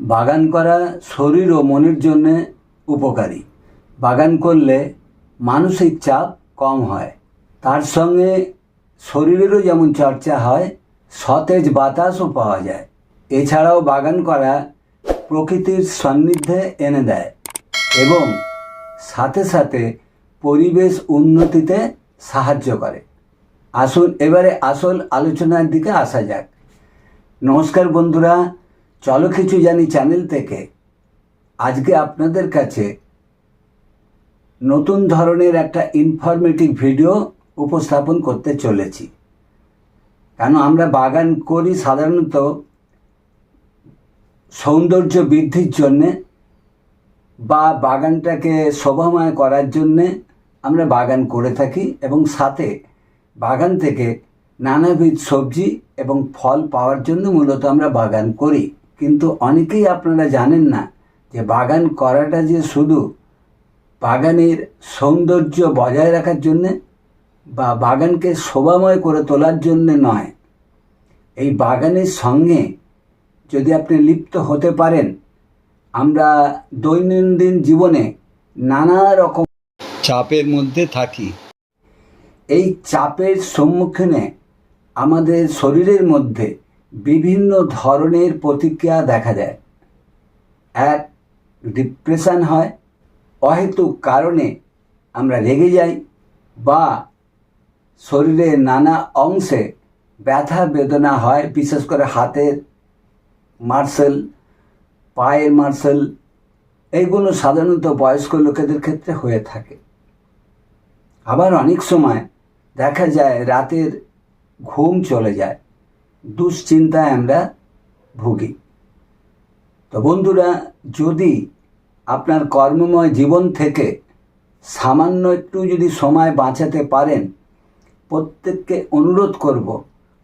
বাগান করা শরীর ও মনের জন্য উপকারী। বাগান করলে মানসিক চাপ কম হয়। তার সঙ্গে শরীরেরও যেমন চর্চা হয়, সতেজ বাতাসও পাওয়া যায়। এছাড়াও বাগান করা প্রকৃতির সান্নিধ্যে এনে দেয় এবং সাথে সাথে পরিবেশ উন্নতিতে সাহায্য করে। আসুন, এবারে আসল আলোচনার দিকে আসা যাক। নমস্কার বন্ধুরা চলো কিছু জানি চ্যানেল থেকে। আজকে আপনাদের কাছে নতুন ধরনের একটা ইনফরমেটিভ ভিডিও উপস্থাপন করতে চলেছি। কেন আমরা বাগান করি সাধারণত সৌন্দর্য বৃদ্ধির জন্যে বা বাগানটাকে শোভাময় করার জন্যে আমরা বাগান করে থাকি এবং সাথে বাগান থেকে নানাবিধ সবজি এবং ফল পাওয়ার জন্য মূলত আমরা বাগান করি। কিন্তু অনেকেই আপনারা জানেন না যে বাগান করাটা যে শুধু বাগানের সৌন্দর্য বজায় রাখার জন্যে বা বাগানকে শোভাময় করে তোলার জন্যে নয়। এই বাগানের সঙ্গে যদি আপনি লিপ্ত হতে পারেন, আমরা দৈনন্দিন জীবনে নানা রকম চাপের মধ্যে থাকি। এই চাপের সম্মুখীনে আমাদের শরীরের মধ্যে বিভিন্ন ধরনের প্রতিক্রিয়া দেখা যায় এক ডিপ্রেশন হয়। অহেতুক কারণে আমরা রেগে যাই বা শরীরের নানা অংশে ব্যথা, বেদনা হয়, বিশেষ করে হাতের মার্সেল পায়ের মার্সেল এইগুলো সাধারণত বয়স্ক লোকেদের ক্ষেত্রে হয়ে থাকে। আবার অনেক সময় দেখা যায় রাতের ঘুম চলে যায়। দুশ্চিন্তায় আমরা ভুগি। তো বন্ধুরা, যদি আপনার কর্মময় জীবন থেকে সামান্য একটু যদি সময় বাঁচাতে পারেন, প্রত্যেককে অনুরোধ করব,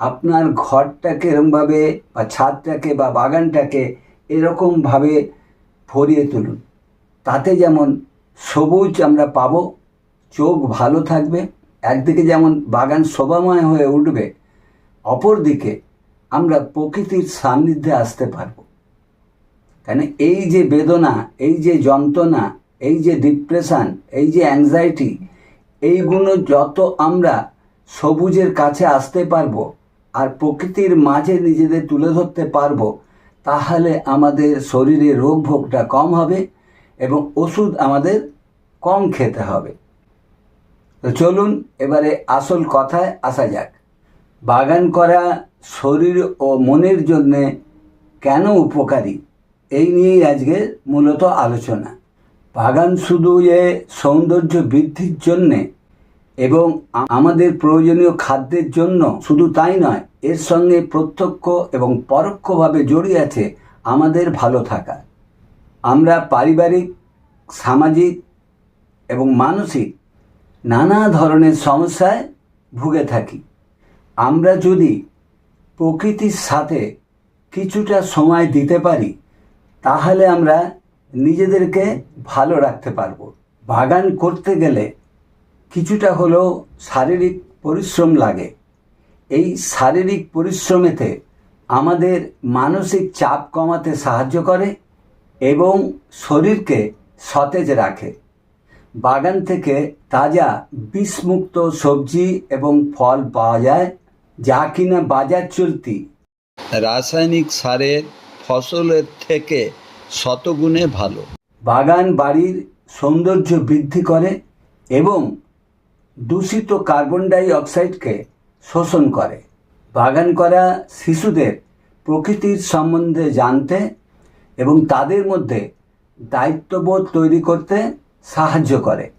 আপনার ঘরটাকে এরমভাবে বা ছাদটাকে বা বাগানটাকে এরকমভাবে ভরিয়ে তুলুন। তাতে যেমন সবুজ আমরা পাবো, চোখ ভালো থাকবে, একদিকে যেমন বাগান শোভাময় হয়ে উঠবে অপরদিকে আমরা প্রকৃতির সান্নিধ্যে আসতে পারব। কেন এই যে বেদনা, এই যে যন্ত্রণা, এই যে ডিপ্রেশান এই যে অ্যাংজাইটি এইগুলো যত আমরা সবুজের কাছে আসতে পারব আর প্রকৃতির মাঝে নিজেদের তুলে ধরতে পারব, তাহলে আমাদের শরীরে রোগ ভোগটা কম হবে এবং ওষুধ আমাদের কম খেতে হবে। তো চলুন, এবারে আসল কথায় আসা যাক। বাগান করা শরীর ও মনের জন্যে কেন উপকারী? এই নিয়েই আজকে মূলত আলোচনা। বাগান শুধু এ সৌন্দর্য বৃদ্ধির জন্যে এবং আমাদের প্রয়োজনীয় খাদ্যের জন্য শুধু তাই নয়, এর সঙ্গে প্রত্যক্ষ এবং পরোক্ষভাবে জড়িয়ে আছে আমাদের ভালো থাকা। আমরা পারিবারিক, সামাজিক এবং মানসিক নানা ধরনের সমস্যায় ভুগে থাকি। আমরা যদি প্রকৃতির সাথে কিছুটা সময় দিতে পারি, তাহলে আমরা নিজেদেরকে ভালো রাখতে পারব। বাগান করতে গেলে কিছুটা হলেও শারীরিক পরিশ্রম লাগে। এই শারীরিক পরিশ্রমেতে আমাদের মানসিক চাপ কমাতে সাহায্য করে এবং শরীরকে সতেজ রাখে। বাগান থেকে তাজা বিষমুক্ত সবজি এবং ফল পাওয়া যায়। যা কিনা বাজার চলতি। রাসায়নিক সারের ফসলের থেকে শতগুণে ভালো। বাগান বাড়ির সৌন্দর্য বৃদ্ধি করে এবং দূষিত কার্বন ডাই অক্সাইডকে শোষণ করে। বাগান করা শিশুদের প্রকৃতির সম্বন্ধে জানতে এবং তাদের মধ্যে দায়িত্ববোধ তৈরি করতে সাহায্য করে।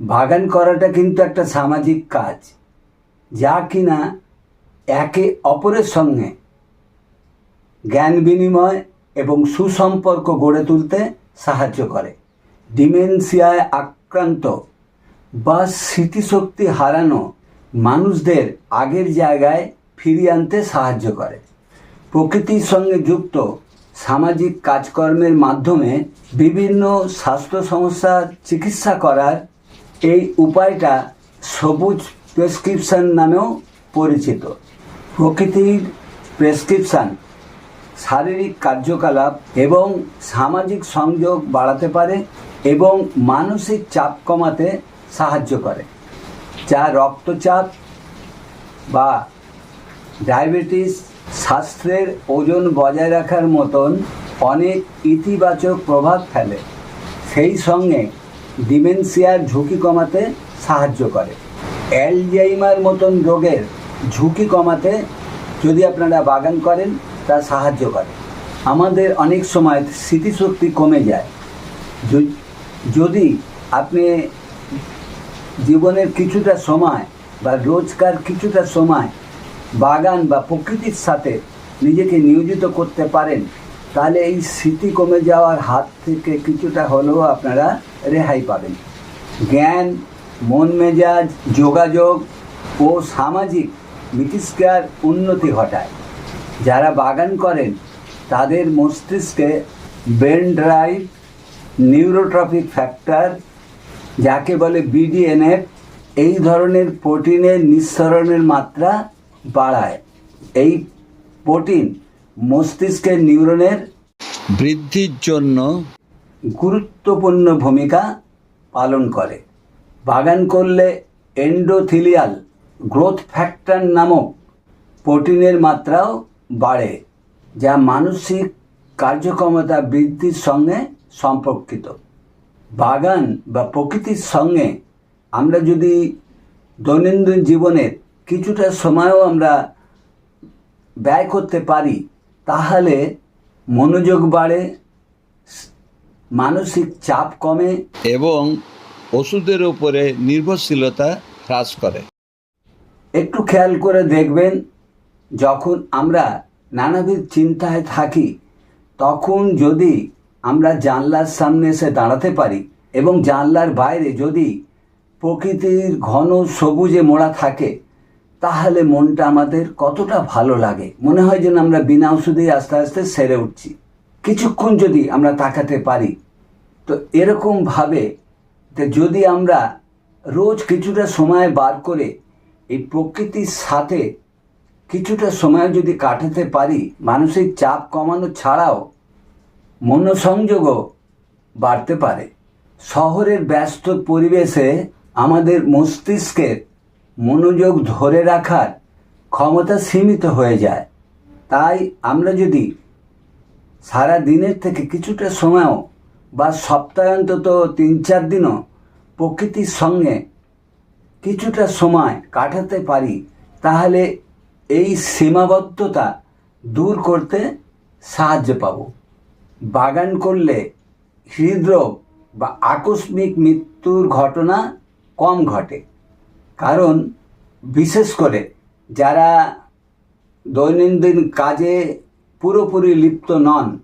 বাগান করাটা কিন্তু একটা সামাজিক কাজ। যা কিনা একে অপরের সঙ্গে জ্ঞান বিনিময় এবং সুসম্পর্ক গড়ে তুলতে সাহায্য করে। ডিমেনশিয়ায় আক্রান্ত বা স্মৃতিশক্তি হারানো মানুষদের আগের জায়গায় ফিরিয়ে আনতে সাহায্য করে। প্রকৃতির সঙ্গে যুক্ত সামাজিক কাজকর্মের মাধ্যমে বিভিন্ন স্বাস্থ্য সমস্যার চিকিৎসা করার এই উপায়টা সবুজ প্রেসক্রিপশন নামেও পরিচিত। প্রকৃতির প্রেসক্রিপশন, শারীরিক কার্যকলাপ এবং সামাজিক সংযোগ বাড়াতে পারে এবং মানসিক চাপ কমাতে সাহায্য করে। যা রক্তচাপ বা ডায়াবেটিস স্বাস্থ্যের ওজন বজায় রাখার মতন অনেক ইতিবাচক প্রভাব ফেলে। সেই সঙ্গে ডিমেনশিয়ার ঝুঁকি কমাতে সাহায্য করে। অ্যালজাইমার মতন রোগের ঝুঁকি কমাতে যদি আপনারা বাগান করেন, তা সাহায্য করে। আমাদের অনেক সময় স্মৃতিশক্তি কমে যায়। যদি আপনি জীবনের কিছুটা সময় বা রোজকার কিছুটা সময় বাগান বা প্রকৃতির সাথে নিজেকে নিয়োজিত করতে পারেন, তাহলে এই স্মৃতি কমে যাওয়ার হাত থেকে কিছুটা হলেও আপনারা রেহাই পাবেন। জ্ঞান মন মেজাজ যোগাযোগ ও সামাজিক মিতিষ্কার উন্নতি ঘটায়। যারা বাগান করেন, তাদের মস্তিষ্কে ব্রেন ড্রাইভ, নিউরোট্রফিক ফ্যাক্টর, যাকে বলে বিডিএনএফ এই ধরনের প্রোটিনের নিঃসরণের মাত্রা বাড়ায়। এই প্রোটিন মস্তিষ্কের নিউরনের বৃদ্ধির জন্য গুরুত্বপূর্ণ ভূমিকা পালন করে। বাগান করলে এন্ডোথিলিয়াল গ্রোথ ফ্যাক্টর নামক প্রোটিনের মাত্রাও বাড়ে, যা মানসিক কার্যক্ষমতা বৃদ্ধির সঙ্গে সম্পর্কিত। বাগান বা প্রকৃতির সঙ্গে আমরা যদি দৈনন্দিন জীবনের কিছুটা সময়ও আমরা ব্যয় করতে পারি, তাহলে মনোযোগ বাড়ে, মানসিক চাপ কমে এবং ওষুধের উপরে নির্ভরশীলতা হ্রাস করে। একটু খেয়াল করে দেখবেন, যখন আমরা নানাবিধ চিন্তায় থাকি, তখন যদি আমরা জানলার সামনে এসে দাঁড়াতে পারি এবং জানলার বাইরে যদি প্রকৃতির ঘন সবুজে মোড়া থাকে, তাহলে মনটা আমাদের কতটা ভালো লাগে। মনে হয় যেন আমরা বিনা ওষুধেই আস্তে আস্তে সেরে উঠছি। কিছুক্ষণ যদি আমরা তাকাতে পারি, তো এরকমভাবে যদি আমরা রোজ কিছুটা সময় বার করে এই প্রকৃতির সাথে কিছুটা সময় যদি কাটাতে পারি, মানসিক চাপ কমানো ছাড়াও মনোসংযোগও বাড়তে পারে। শহরের ব্যস্ত পরিবেশে আমাদের মস্তিষ্কের মনোযোগ ধরে রাখার ক্ষমতা সীমিত হয়ে যায়। তাই আমরা যদি সারা দিনের থেকে কিছুটা সময়ও বা সপ্তাহে অন্তত তিন চার দিনও প্রকৃতির সঙ্গে কিছুটা সময় কাটাতে পারি, তাহলে এই সীমাবদ্ধতা দূর করতে সাহায্য পাব। বাগান করলে হৃদরোগ বা আকস্মিক মৃত্যুর ঘটনা কম ঘটে। কারণ, বিশেষ করে যারা দৈনন্দিন কাজে পুরোপুরি লিপ্ত নন,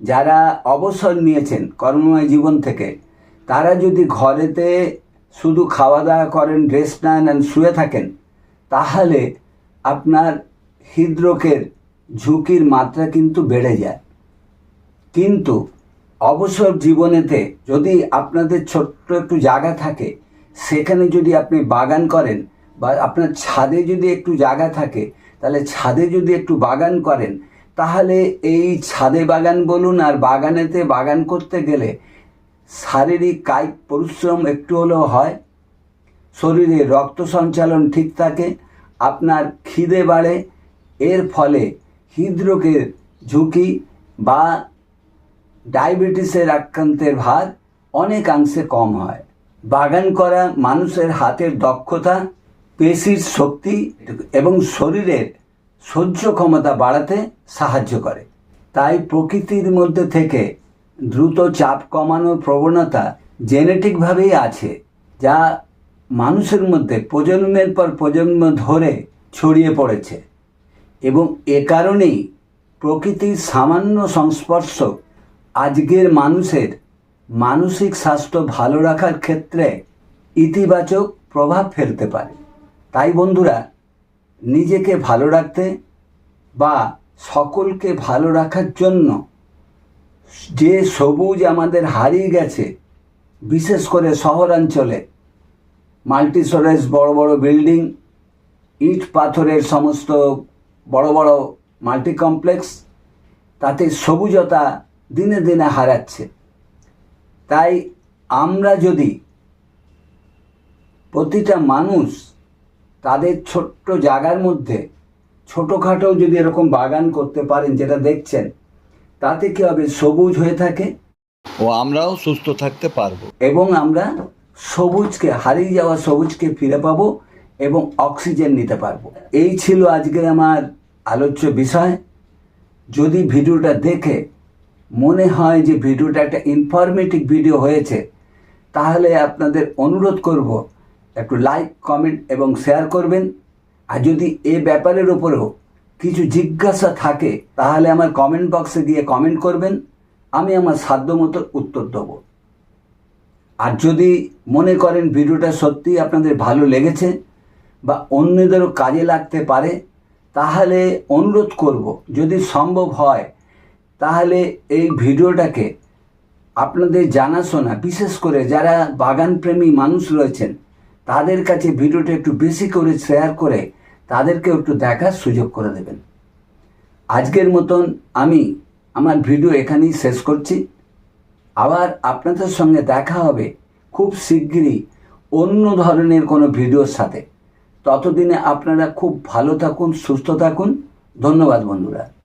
যারা অবসর নিয়েছেন কর্মময় জীবন থেকে, তারা যদি ঘরেতে শুধু খাওয়া দাওয়া করেন রেস্ট নেন অ্যান্ড শুয়ে থাকেন, তাহলে আপনার হৃদরোগের ঝুঁকির মাত্রা কিন্তু বেড়ে যায়। কিন্তু অবসর জীবনেতে যদি আপনাদের ছোট্ট একটু জায়গা থাকে, সেখানে যদি আপনি বাগান করেন বা আপনার ছাদে যদি একটু জায়গা থাকে, তাহলে ছাদে যদি একটু বাগান করেন, তাহলে এই ছাদে বাগান বলুন আর বাগানেতে বাগান করতে গেলে শারীরিক কায়িক পরিশ্রম একটু হলেও হয়, শরীরে রক্ত সঞ্চালন ঠিক থাকে, আপনার খিদে বাড়ে, এর ফলে হৃদরোগের ঝুঁকি বা ডায়াবেটিসের আক্রান্তের ভার অনেকাংশে কম হয়। বাগান করা মানুষের হাতের দক্ষতা, পেশির শক্তি এবং শরীরের সহ্য ক্ষমতা বাড়াতে সাহায্য করে। তাই প্রকৃতির মধ্যে থেকে দ্রুত চাপ কমানোর প্রবণতা জেনেটিকভাবেই আছে, যা মানুষের মধ্যে প্রজন্মের পর প্রজন্ম ধরে ছড়িয়ে পড়েছে। এবং এ কারণেই প্রকৃতির সামান্য সংস্পর্শ আজকের মানুষের মানসিক স্বাস্থ্য ভালো রাখার ক্ষেত্রে ইতিবাচক প্রভাব ফেলতে পারে। তাই বন্ধুরা, নিজেকে ভালো রাখতে বা সকলকে ভালো রাখার জন্য যে সবুজ আমাদের হারিয়ে গেছে, বিশেষ করে শহরাঞ্চলে মাল্টি স্টোরেজ বড় বড় বিল্ডিং, ইট পাথরের সমস্ত বড় বড় মাল্টি কমপ্লেক্স তাতে সবুজতা দিনে দিনে হারাচ্ছে। তাই আমরা যদি প্রতিটা মানুষ তাদের ছোট্ট জায়গার মধ্যে ছোটোখাটো যদি এরকম বাগান করতে পারেন, যেটা দেখছেন তাতে কী হবে? সবুজ হয়ে থাকে। ও আমরাও সুস্থ থাকতে পারব। এবং আমরা সবুজকে হারিয়ে যাওয়া সবুজকে ফিরে পাবো এবং অক্সিজেন নিতে পারব। এই ছিল আজকের আমার আলোচ্য বিষয়। যদি ভিডিওটা দেখে মনে হয় যে ভিডিওটা একটা ইনফরমেটিভ ভিডিও হয়েছে তাহলে আপনাদের অনুরোধ করব একটু লাইক কমেন্ট এবং শেয়ার করবেন। আর যদি এ ব্যাপারের উপরেও কিছু জিজ্ঞাসা থাকে, তাহলে আমার কমেন্ট বক্সে গিয়ে কমেন্ট করবেন, আমি আমার সাধ্যমতো উত্তর দেবো। আর যদি মনে করেন ভিডিওটা সত্যি আপনাদের ভালো লেগেছে বা অন্যদেরও কাজে লাগতে পারে, তাহলে অনুরোধ করব, যদি সম্ভব হয়, তাহলে এই ভিডিওটাকে আপনাদের জানাশোনা, বিশেষ করে যারা বাগানপ্রেমী মানুষ রয়েছেন, তাদের কাছে ভিডিওটা একটু বেশি করে শেয়ার করে তাদেরকে একটু দেখার সুযোগ করে দেবেন। আজকের মতন আমি আমার ভিডিও এখানেই শেষ করছি। আবার আপনাদের সঙ্গে দেখা হবে খুব শিগগিরই অন্য ধরনের কোনো ভিডিওর সাথে। ততদিনে আপনারা খুব ভালো থাকুন, সুস্থ থাকুন। ধন্যবাদ বন্ধুরা।